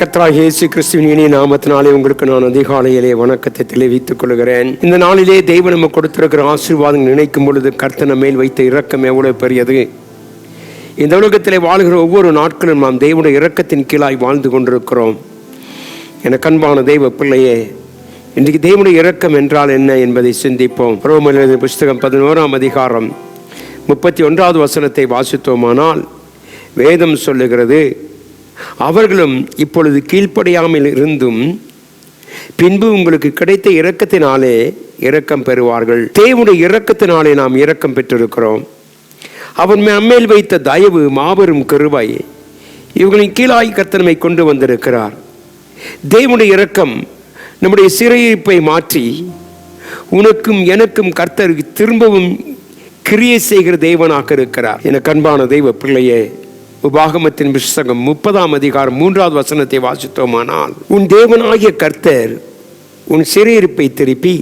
கத்ரா இயேசு கிறிஸ்துவின் இனிய நாமத்தினாலே உங்களுக்கு நான் அதிகாலையிலே வணக்கத்தை தெரிவித்துக் கொள்கிறேன். இந்த நாளிலே தெய்வம் நம்ம கொடுத்திருக்கிற ஆசீர்வாதம் நினைக்கும் பொழுது கர்த்தன மேல் வைத்த இரக்கம் எவ்வளவு பெரியது? இந்த உலகத்திலே வாழ்கிற ஒவ்வொரு நாட்களும் நாம் தெய்வனுடைய இரக்கத்தின் கீழாய் வாழ்ந்து கொண்டிருக்கிறோம். என கண்பான தெய்வ பிள்ளையே இன்றைக்கு தெய்வனுடைய இரக்கம் என்றால் என்ன என்பதை சிந்திப்போம். ரோமர் புஸ்தகம் பதினோராம் அதிகாரம் முப்பத்தி ஒன்றாவது வசனத்தை வாசித்தோமானால் வேதம் சொல்லுகிறது அவர்களும் இப்பொழுது கீழ்ப்படியாமல் இருந்தும் பின்பு உங்களுக்கு கிடைத்த இரக்கத்தினாலே இரக்கம் பெறுவார்கள். தேவனுடைய இரக்கத்தினாலே நாம் இரக்கம் பெற்றிருக்கிறோம். அவன் நம்மேல் வைத்த தயவு மாபெரும் கருவாய் இவர்களின் கீழாய் கத்தனமை கொண்டு வந்திருக்கிறார். தேவனுடைய இரக்கம் நம்முடைய சிறையிருப்பை மாற்றி உனக்கும் எனக்கும் கர்த்தர் திரும்பவும் கிரியை செய்கிற தெய்வனாக இருக்கிறார். என கண்பான தெய்வ பிள்ளையே உபாகமத்தின் புஸ்தகம் முப்பதாம் அதிகாரம் மூன்றாவது வசனத்தை வாசித்தோமானால் உன் தேவனாகிய கர்த்தர் உன் சிறையிருப்பை திருப்பி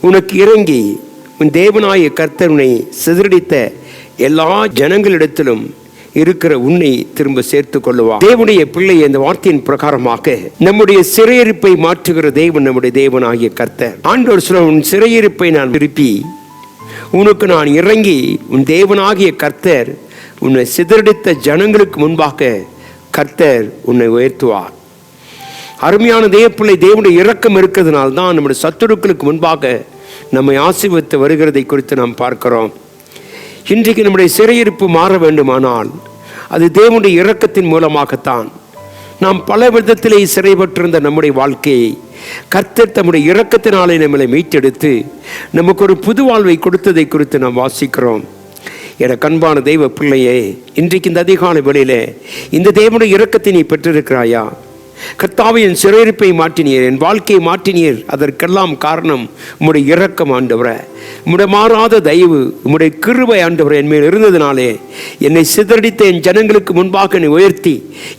உனக்கு இறங்கி உன் தேவனாகிய கர்த்தர் உன்னை சிதறடித்த எல்லா ஜனங்களிடத்திலும் இருக்கிற உன்னை திரும்ப சேர்த்து கொள்ளுவார். தேவனுடைய பிள்ளை இந்த வார்த்தையின் பிரகாரமாக நம்முடைய சிறையிருப்பை மாற்றுகிற தேவன் நம்முடைய தேவனாகிய கர்த்தர். ஆண்டவர் சொல்ல உன் சிறையிருப்பை நான் திருப்பி உனக்கு நான் இறங்கி உன் தேவனாகிய கர்த்தர் உன்னை சிதறடித்த ஜனங்களுக்கு முன்பாக கர்த்தர் உன்னை உயர்த்துவார். அருமையான தேவப்பிள்ளை தேவனுடைய இரக்கம் இருக்கிறதுனால தான் நம்முடைய சத்துருக்களுக்கு முன்பாக நம்மை ஆசீர்வித்து வருகிறதை குறித்து நாம் பார்க்கிறோம். இன்றைக்கு நம்முடைய சிறையிருப்பு மாற வேண்டுமானால் அது தேவனுடைய இரக்கத்தின் மூலமாகத்தான். நாம் பல விதத்திலே சிறைப்பட்டிருந்த நம்முடைய வாழ்க்கையை கர்த்தர் தம்முடைய இரக்கத்தினாலே நம்மளை மீட்டெடுத்து நமக்கு ஒரு புது வாழ்வை கொடுத்ததை குறித்து நாம் வாசிக்கிறோம். என கண்பான தெய்வ பிள்ளையே இன்றைக்கு இந்த அதிகாலை வெளியிலே இந்த தேவனுடைய இரக்கத்தை நீ பெற்றிருக்கிறாயா? கர்த்தாவை என் சிறையிருப்பை மாற்றினீர் என் வாழ்க்கையை மாற்றினீர். அதற்கெல்லாம் காரணம் உம்முடைய இரக்கம் ஆண்டவரை. உம்முடைய மாறாத தயவு உம்முடைய கிருவை ஆண்டவரை என் மேல் இருந்ததினாலே என்னை சிதறடித்த என் ஜனங்களுக்கு முன்பாக என்னை உயர்த்தி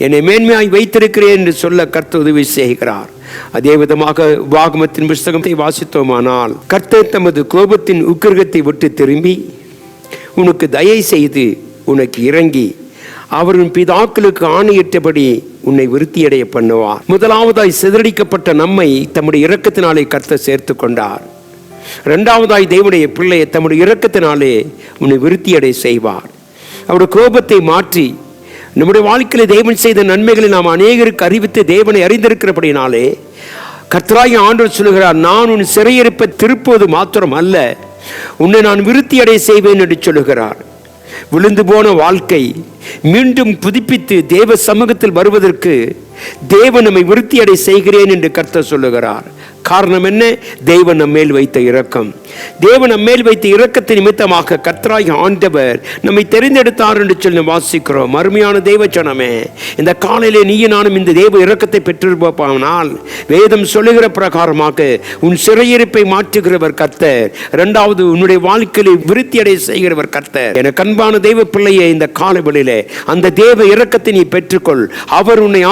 என்னை மேன்மையாய் வைத்திருக்கிறேன் என்று சொல்ல கர்த்த உதவி செய்கிறார். அதே விதமாக வாகமத்தின் புஸ்தகத்தை வாசித்தோமானால் கர்த்தர் தமது கோபத்தின் உக்கிரகத்தை விட்டு திரும்பி உனக்கு தயை செய்து உனக்கு இறங்கி அவரின் பிதாக்களுக்கு ஆணையிட்டபடி உன்னை விருத்தியடைய பண்ணுவார். முதலாவதாய் சிதறடிக்கப்பட்ட நம்மை தம்முடைய இரக்கத்தினாலே கர்த்த சேர்த்து கொண்டார். இரண்டாவதாய் தேவனுடைய பிள்ளையை தம்முடைய இரக்கத்தினாலே உன்னை விருத்தியடை செய்வார். அவருடைய கோபத்தை மாற்றி நம்முடைய வாழ்க்கையில் தேவன் செய்த நன்மைகளை நாம் அநேகருக்கு அறிவித்து தேவனை அறிந்திருக்கிறபடினாலே கர்த்தராகி ஆண்டவர் சொல்லுகிறார் நான் உன் சிறையிருப்பை திருப்புவது மாத்திரம் அல்ல உன்னை நான் விருத்தி அடை செய்வேன் என்று சொல்லுகிறார். விழுந்து போன வாழ்க்கை மீண்டும் புதுப்பித்து தேவ சமூகத்தில் வருவதற்கு தேவன் நம்மை விருத்தியடை செய்கிறேன் என்று கர்த்தர் சொல்லுகிறார். காரணம் என்ன? தேவன் நம்மேல் வைத்த இரக்கம். தேவன் நம்மேல் வைத்த இரக்கத்தின் நிமித்தமாக கத்ராய் ஆண்டவர் நம்மை தெரிந்தெடுத்தார் என்று சொல்லி வாசிக்கிறோம். அருமையான தேவ இந்த காலையிலே நீயும் நானும் இந்த தேவ இரக்கத்தை பெற்றிருப்பானால் வேதம் சொல்லுகிற பிரகாரமாக உன் சிறையிருப்பை மாற்றுகிறவர் கர்த்தர். இரண்டாவது உன்னுடைய வாழ்க்கையை விருத்தியடை செய்கிறவர் கர்த்தர். என கண்பான தெய்வ பிள்ளையை இந்த காலவெளியிலே அந்த தேவ இரக்கத்தை நீ பெற்றுக்கொள். அவர் உன்னை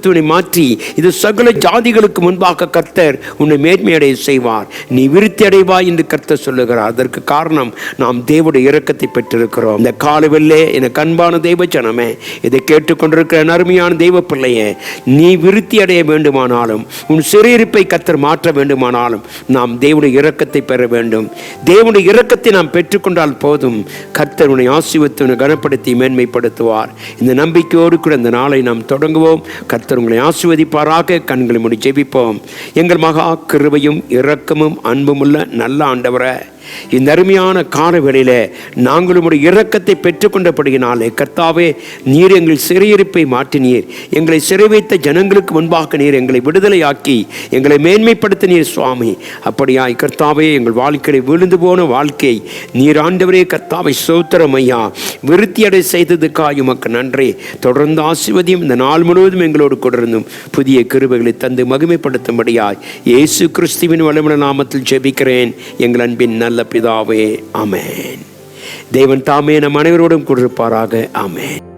மகத்துவனை மாற்றி இது சகல ஜாதிகளுக்கு முன்பாக கர்த்தர் உன்னை மேன்மையடைய செய்வார். நீ விருத்தி அடைவாய் என்று கர்த்தர் சொல்லுகிறார். அதற்கு காரணம் நாம் தேவனுடைய இறக்கத்தை பெற்றிருக்கிறோம். இந்த காலவெல்லே என கண்பான தெய்வ ஜனமே இதை கேட்டுக்கொண்டிருக்கிற அருமையான தெய்வ பிள்ளையே நீ விருத்தி அடைய வேண்டுமானாலும் உன் சிறையிருப்பை கர்த்தர் மாற்ற வேண்டுமானாலும் நாம் தேவனுடைய இறக்கத்தை பெற வேண்டும். தேவனுடைய இறக்கத்தை நாம் பெற்றுக்கொண்டால் போதும் கர்த்தர் உன்னை ஆசிவத்து கனப்படுத்தி மேன்மைப்படுத்துவார். இந்த நம்பிக்கையோடு கூட இந்த நாளை நாம் தொடங்குவோம். கர்த்தர் உங்களை ஆசிர்வதிப்பாராக. கண்களை முடி ஜெபிப்போம். எங்கள் மகா கிருபையும் இரக்கமும் அன்புமுள்ள நல்ல ஆண்டவரை. இந்த அருமையான காலவேளையில நாங்களும் உம்முடைய இரக்கத்தை பெற்றுக்கொண்டபடியினாலே கர்த்தாவே நீர் எங்கள் சிறையிருப்பை மாற்றினீர். எங்களை சிறை வைத்த ஜனங்களுக்கு முன்பாக நீர் எங்களை விடுதலையாக்கி எங்களை மேன்மைப்படுத்தினீர் சுவாமி. அப்படியாய் கர்த்தாவே எங்கள் வாழ்க்கையை விழுந்து போன வாழ்க்கை. நீர் ஆண்டவரே கர்த்தாவை சோத்திரம் ஐயா. விருத்தியடை செய்ததுக்காக உமக்கு நன்றி. தொடர்ந்து ஆசிர்வதியும் இந்த நாள் முழுவதும் எங்களோடு கொண்டிருந்தும் புதிய கிருபைகளை தந்து மகிமைப்படுத்தும்படியாய் இயேசு கிறிஸ்துவின் வளமுள்ள நாமத்தில் ஜெபிக்கிறேன். எங்கள் அன்பின் நல்ல பிதாவே அமேன் தேவன் தாமே நம் அனைவரோடும் கொண்டிருப்பாராக அமேன்